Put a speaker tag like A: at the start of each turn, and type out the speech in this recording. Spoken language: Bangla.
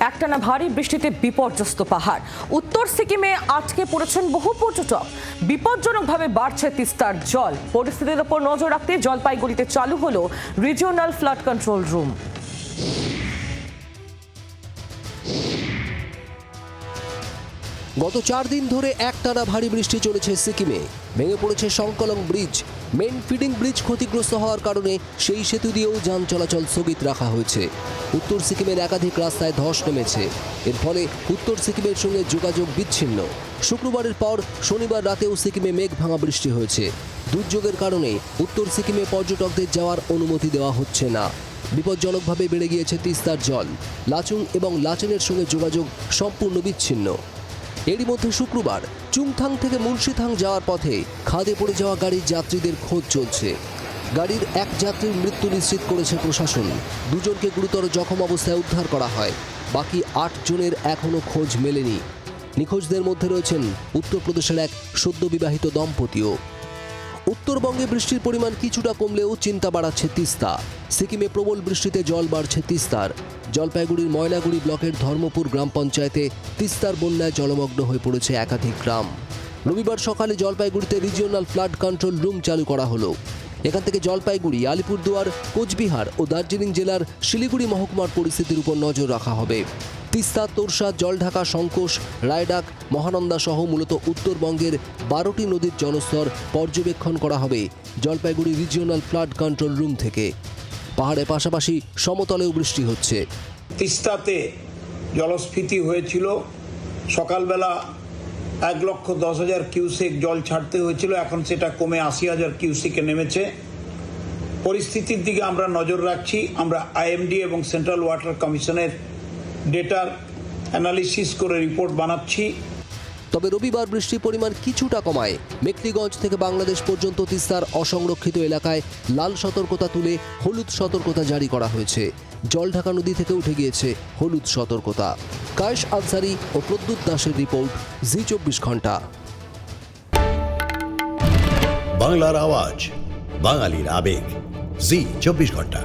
A: একটানা ভারী বৃষ্টিতে বিপর্যস্ত পাহাড়। উত্তর সিকিমে আটকে পড়েছেন বহু পর্যটক। বিপজ্জনকভাবে বাড়ছে তিস্তার জল। পরিস্থিতির ওপর নজর রাখতে জলপাইগুড়িতে চালু হলো রিজিওনাল ফ্লাড কন্ট্রোল রুম
B: গত চার দিন ধরে একটানা ভারী বৃষ্টি চলেছে সিকিমে। ভেঙে পড়েছে Sangkalang bridge. Main feeding bridge ক্ষতিগ্রস্ত হওয়ার কারণে সেই সেতু দিয়েও যান চলাচল স্থগিত রাখা হয়েছে। উত্তর সিকিমের একাধিক রাস্তায় ধস নেমেছে। এর ফলে উত্তর সিকিমের সঙ্গে যোগাযোগ বিচ্ছিন্ন। শুক্রবারের পর শনিবার রাতেও সিকিমে মেঘ ভাঙা বৃষ্টি হয়েছে। দুর্যোগের কারণে উত্তর সিকিমে পর্যটকদের যাওয়ার অনুমতি দেওয়া হচ্ছে না। বিপজ্জনকভাবে বেড়ে গিয়েছে তিস্তার জল। লাচুং এবং লাচেনের সঙ্গে যোগাযোগ সম্পূর্ণ বিচ্ছিন্ন। এরই মধ্যে শুক্রবার চুংথাং থেকে মুন্সিথাং যাওয়ার পথে খাদে পড়ে যাওয়া গাড়ির যাত্রীদের খোঁজ চলছে। গাড়ির এক যাত্রীর মৃত্যু নিশ্চিত করেছে প্রশাসন। দুজনকে গুরুতর জখম অবস্থায় উদ্ধার করা হয়। বাকি আট জনের এখনও খোঁজ মেলেনি। নিখোঁজদের মধ্যে রয়েছেন উত্তরপ্রদেশের এক সদ্য বিবাহিত দম্পতিও। উত্তরবঙ্গে বৃষ্টির পরিমাণ কিছুটা কমলেও চিন্তা বাড়াচ্ছে তিস্তা। সিকিমে প্রবল বৃষ্টিতে জল বাড়ছে তিস্তার। জলপাইগুড়ির ময়নাগুড়ি ব্লকের ধর্মপুর গ্রাম পঞ্চায়েতে তিস্তার বন্যায় জলমগ্ন হয়ে পড়েছে একাধিক গ্রাম। রবিবার সকালে জলপাইগুড়িতে রিজিওনাল ফ্লাড কন্ট্রোল রুম চালু করা হলো। এখান থেকে জলপাইগুড়ি, আলিপুরদুয়ার, কোচবিহার ও দার্জিলিং জেলার শিলিগুড়ি মহকুমার পরিস্থিতির উপর নজর রাখা হবে। তিস্তা, তোরসা, জলঢাকা সংকোষ রায়ডাক, মহানন্দা সহ মূলত উত্তরবঙ্গের বারোটি নদীর জলস্তর পর্যবেক্ষণ করা হবে Jalpaiguri regional flood control room থেকে। পাহাড়ের পাশাপাশি সমতলেও বৃষ্টি হচ্ছে।
C: তিস্তাতে জলস্ফীতি হয়েছিল সকালবেলা এক লক্ষ দশ হাজার কিউসেক জল ছাড়তে হয়েছিল। এখন সেটা কমে আশি হাজার কিউসেকে নেমেছে। পরিস্থিতির দিকে আমরা নজর রাখছি। আমরা আইএমডি এবং সেন্ট্রাল ওয়াটার কমিশনের ডেটার অ্যানালিসিস করে রিপোর্ট বানাচ্ছি।
B: তবে রবিবার বৃষ্টির পরিমাণ কিছুটা কমায়। মেকলিগঞ্জ থেকে বাংলাদেশ পর্যন্ত তিস্তার অসংরক্ষিত এলাকায় লাল সতর্কতা তুলে হলুদ সতর্কতা জারি করা হয়েছে। জলঢাকা নদী থেকে উঠে গিয়েছে হলুদ সতর্কতা। কায়েশ আনসারি ও প্রদ্যুৎ দাসের রিপোর্ট, জি চব্বিশ ঘণ্টা।
D: বাংলার আওয়াজ, বাঙালির আবেগ, জি চব্বিশ ঘণ্টা।